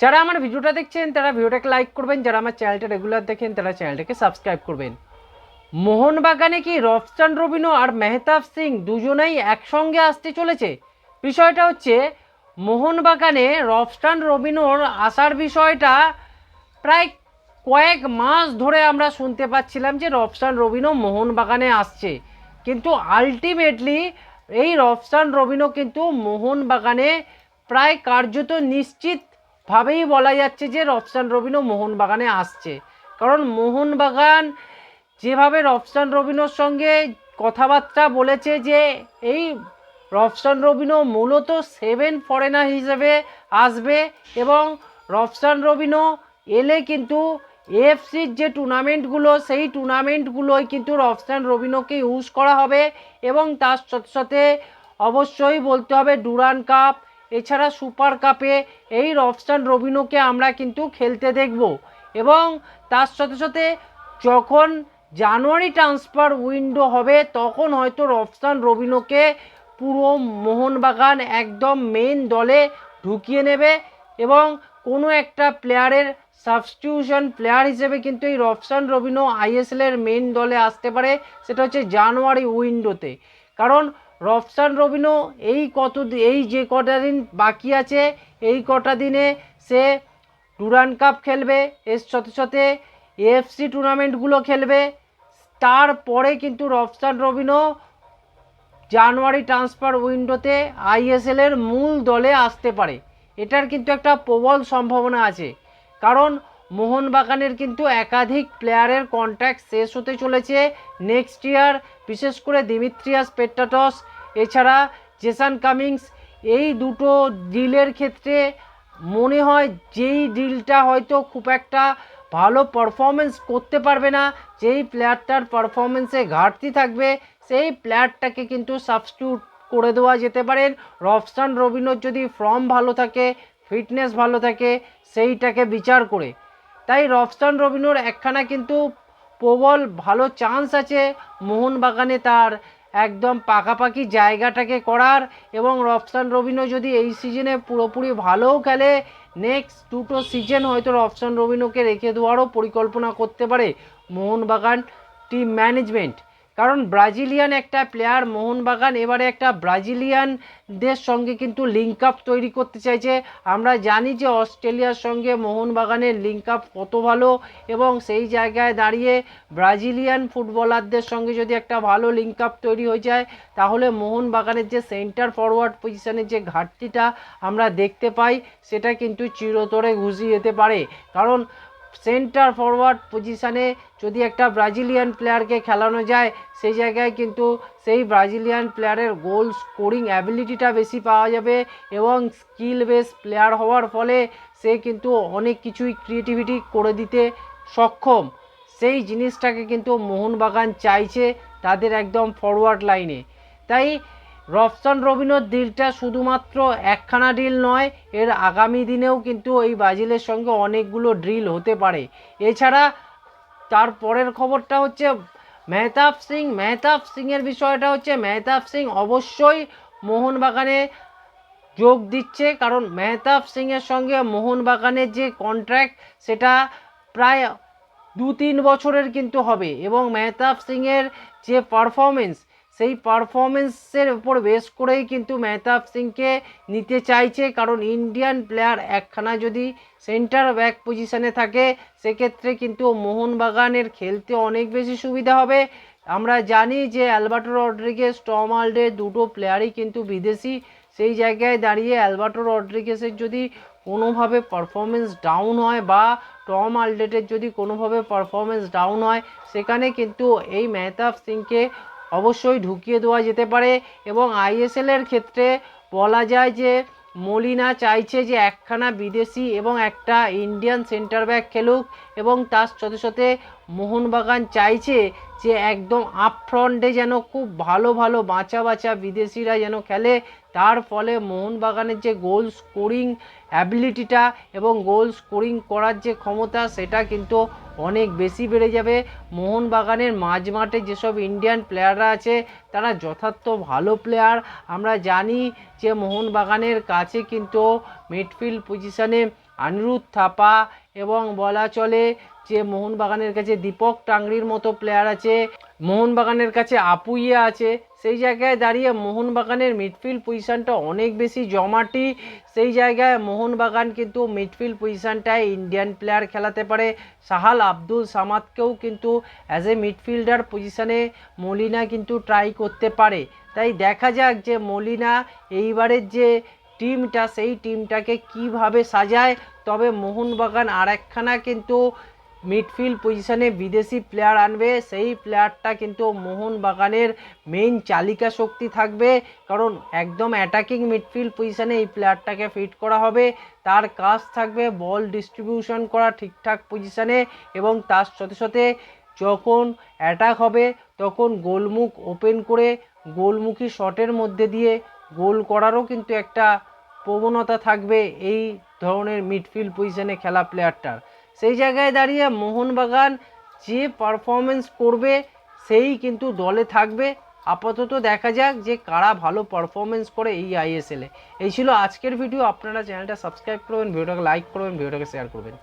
যারা আমার ভিডিওটা দেখছেন, তারা ভিডিওটাকে লাইক করবেন, যারা আমার চ্যানেলটা রেগুলার দেখেন, তারা চ্যানেলটাকে সাবস্ক্রাইব করবেন। মোহনবাগানে কি রফসান, রবিনো আর মেহতাব সিং দুজনেই একসঙ্গে আসতে চলেছে? বিষয়টা হচ্ছে, মোহনবাগানে রফসান, রবিনোর আসার বিষয়টা প্রায় কয়েক মাস ধরে আমরা শুনতে পাচ্ছিলাম যে রফসান, রবিনো মোহনবাগানে আসছে। কিন্তু আলটিমেটলি এই রফসান, রবিনো কিন্তু মোহনবাগানে প্রায় কার্যত নিশ্চিতভাবেই বলা যাচ্ছে যে রফসান রবিনো মোহনবাগানে আসছে। কারণ মোহনবাগান যেভাবে রফসান রবিনোর সঙ্গে কথাবার্তা বলেছে যে এই রফসান রবিনো মূলত সেভেন ফরেনার হিসেবে আসবে এবং রফসান রবিনো এলে কিন্তু এফসির যে টুর্নামেন্টগুলো, সেই টুর্নামেন্টগুলোই কিন্তু রফসান রবিনোকে ইউজ করা হবে এবং তার সাথে সাথে অবশ্যই বলতে হবে ডুরান কাপ এছাড়া সুপার কাপে এই রফসান রবিনোকে আমরা কিন্তু খেলতে দেখব। এবং তার সাথে সাথে যখন জানুয়ারি ট্রান্সফার উইন্ডো হবে, তখন হয়তো রফসান রবিনোকে পুরো মোহনবাগান একদম মেন দলে ঢুকিয়ে নেবে এবং কোনো একটা প্লেয়ারের সাবস্টিটিউশন প্লেয়ার হিসেবে কিন্তু এই রফসান রবিনো আইএসএলের মেন দলে আসতে পারে, সেটা হচ্ছে জানুয়ারি উইন্ডোতে। কারণ রফসান রবিনো, এই কত এই যে কটা দিন বাকি আছে, এই কটা দিনে সে ডুরান কাপ খেলবে, এর সাথে সাথে এএফসি টুর্নামেন্টগুলো খেলবে। তারপরে কিন্তু রফসান রবিনো জানুয়ারি ট্রান্সফার উইন্ডোতে আইএসএল এর মূল দলে আসতে পারে। এটার কিন্তু একটা প্রবল সম্ভাবনা আছে। কারণ মোহনবাগানের কিন্তু একাধিক প্লেয়ারের কন্ট্রাক্ট শেষ হতে চলেছে নেক্সট ইয়ার বিশেষ করে দিমিত্রিয়াস পেট্টাটস এছাড়া জেসান কামিংস, এই দুটো ডিলের ক্ষেত্রে মনে হয় যেই ডিলটা হয়তো খুব একটা ভালো পারফরমেন্স করতে পারবে না, যেই প্লেয়ারটার পারফরমেন্সে ঘাটতি থাকবে, সেই প্লেয়ারটাকে কিন্তু সাবস্টিটিউট করে দেওয়া যেতে পারেন রফসান রবিনোর যদি ফর্ম ভালো থাকে ফিটনেস ভালো থাকে, সেইটাকে বিচার করে তাই রফসান রবিনোর একখানা কিন্তু প্রবল ভালো চান্স আছে মোহনবাগানে তার একদম পাকাপাকি জায়গাটাকে করার এবং রফসান রবিনো যদি এই সিজনে পুরোপুরি ভালোও খেলে নেক্সট দুটো সিজন হয়তো রফসান রবিনোকে রেখে দেওয়ারও পরিকল্পনা করতে পারে মোহনবাগান টিম ম্যানেজমেন্ট কারণ ব্রাজিলিয়ান একটা প্লেয়ার মোহনবাগান, এবারে একটা ব্রাজিলিয়ানদের সঙ্গে কিন্তু লিঙ্ক আপ তৈরি করতে চাইছে। আমরা জানি যে অস্ট্রেলিয়ার সঙ্গে মোহনবাগানের লিঙ্ক আপ কত ভালো এবং সেই জায়গায় দাঁড়িয়ে ব্রাজিলিয়ান ফুটবলারদের সঙ্গে যদি একটা ভালো লিঙ্ক আপ তৈরি হয়ে যায়, তাহলে মোহনবাগানের যে সেন্টার ফরওয়ার্ড পজিশনের যে ঘাটতিটা আমরা দেখতে পাই, সেটা কিন্তু চিরতরে ঘুষিয়ে যেতে পারে। কারণ সেন্টার ফরওয়ার্ড পজিশানে যদি একটা ব্রাজিলিয়ান প্লেয়ারকে খেলানো যায়, সেই জায়গায় কিন্তু সেই ব্রাজিলিয়ান প্লেয়ারের গোল স্কোরিং অ্যাবিলিটিটা বেশি পাওয়া যাবে এবং স্কিল বেস প্লেয়ার হওয়ার ফলে সে কিন্তু অনেক কিছুই ক্রিয়েটিভিটি করে দিতে সক্ষম। সেই জিনিসটাকে কিন্তু মোহনবাগান চাইছে তাদের একদম ফরওয়ার্ড লাইনে তাই রফসান রবিনোর ডিলটা শুধুমাত্র একখানা ডিল নয়, এর আগামী দিনেও কিন্তু এই ব্রাজিলের সঙ্গে অনেকগুলো ড্রিল হতে পারে। এছাড়া তার পরের খবরটা হচ্ছে, মেহতাব সিং, মেহতাব সিংয়ের বিষয়টা হচ্ছে, মেহতাব সিং অবশ্যই মোহনবাগানে যোগ দিচ্ছে, কারণ মেহতাব সিংয়ের সঙ্গে মোহনবাগানের যে কন্ট্রাক্ট সেটা প্রায় দু তিন বছরের কিন্তু হবে। এবং মেহতাব সিংয়ের যে পারফরমেন্স সেই পারফরমেন্সের উপর বেস করেই কিন্তু মেহতাব সিংকে নিতে চাইছে। কারণ ইন্ডিয়ান প্লেয়ার একখানা যদি সেন্টার ব্যাক পজিশনে থাকে, সেক্ষেত্রে কিন্তু মোহনবাগানের খেলতে অনেক বেশি সুবিধা হবে। আমরা জানি যে অ্যালবার্টো রড্রিগেস টম আলডে দুটো প্লেয়ারই কিন্তু বিদেশি। সেই জায়গায় দাঁড়িয়ে অ্যালবার্টো রড্রিগেসের যদি কোনোভাবে পারফরমেন্স ডাউন হয় বা টম আলডেটের যদি কোনোভাবে পারফরমেন্স ডাউন হয়, সেখানে কিন্তু এই মেহতাব সিংকে অবশ্যই ঢুকিয়ে দেওয়া যেতে পারে এবং আইএসএলের ক্ষেত্রে বলা যায় যে মলিনা চাইছে যে একখানা বিদেশি এবং একটা ইন্ডিয়ান সেন্টার ব্যাক খেলুক এবং তার সাথে সাথে মোহনবাগান চাইছে যে একদম আপফ্রন্টে যেন খুব ভালো ভালো বাঁচা বাঁচা বিদেশিরা যেন খেলে তার ফলে মোহনবাগানের যে গোল স্কোরিং অ্যাবিলিটিটা এবং গোল স্কোরিং করার যে ক্ষমতা, সেটা কিন্তু অনেক বেশি বেড়ে যাবে। মোহনবাগানের মাঝ মাঠে যেসব ইন্ডিয়ান প্লেয়াররা আছে, তারা যথার্থ ভালো প্লেয়ার আমরা জানি যে মোহনবাগানের কাছে কিন্তু মিডফিল্ড পজিশনে অনিরুদ্ধ থাপা এবং বলা চলে যে মোহনবাগানের কাছে দীপক টাংরির মতো প্লেয়ার আছে, মোহনবাগানের কাছে আপুইয়া আছে, সেই জায়গায় দাঁড়িয়ে মোহনবাগানের মিডফিল্ড পজিশানটা অনেক বেশি জমাটি। সেই জায়গায় মোহনবাগান কিন্তু মিডফিল্ড পজিশনটায় ইন্ডিয়ান প্লেয়ার খেলাতে পারে। সাহাল আব্দুল সামাদকেও কিন্তু অ্যাজ এ মিডফিল্ডার পজিশানে মলিনা কিন্তু ট্রাই করতে পারে। তাই দেখা যাক যে মলিনা এইবারের যে টিমটা সেই টিমটাকে কীভাবে সাজায়। তবে মোহনবাগান আর একখানা কিন্তু মিডফিল্ড পজিশনে বিদেশি প্লেয়ার আনবে। সেই প্লেয়ারটা কিন্তু মোহনবাগানের মেইন চালিকা শক্তি থাকবে। কারণ একদম অ্যাটাকিং মিডফিল্ড পজিশনে এই প্লেয়ারটাকে ফিট করা হবে। তার কাজ থাকবে বল ডিস্ট্রিবিউশন করা ঠিকঠাক পজিশনে এবং তার সাথে সাথে যখন অ্যাটাক হবে, তখন গোলমুখ ওপেন করে গোলমুখী শটের মধ্যে দিয়ে গোল করারও কিন্তু একটা প্রবণতা থাকবে এই ধরনের মিডফিল্ড পজিশনে খেলা প্লেয়ারটার সেই জায়গায় দাঁড়িয়ে মোহনবাগান যে পারফরমেন্স করবে, সেই কিন্তু দলে থাকবে। আপাতত দেখা যাক যে কারা ভালো পারফরমেন্স করে এই আইএসএলে এই ছিল আজকের ভিডিও আপনারা চ্যানেলটা সাবস্ক্রাইব করবেন ভিডিওটাকে লাইক করবেন ভিডিওটাকে শেয়ার করবেন।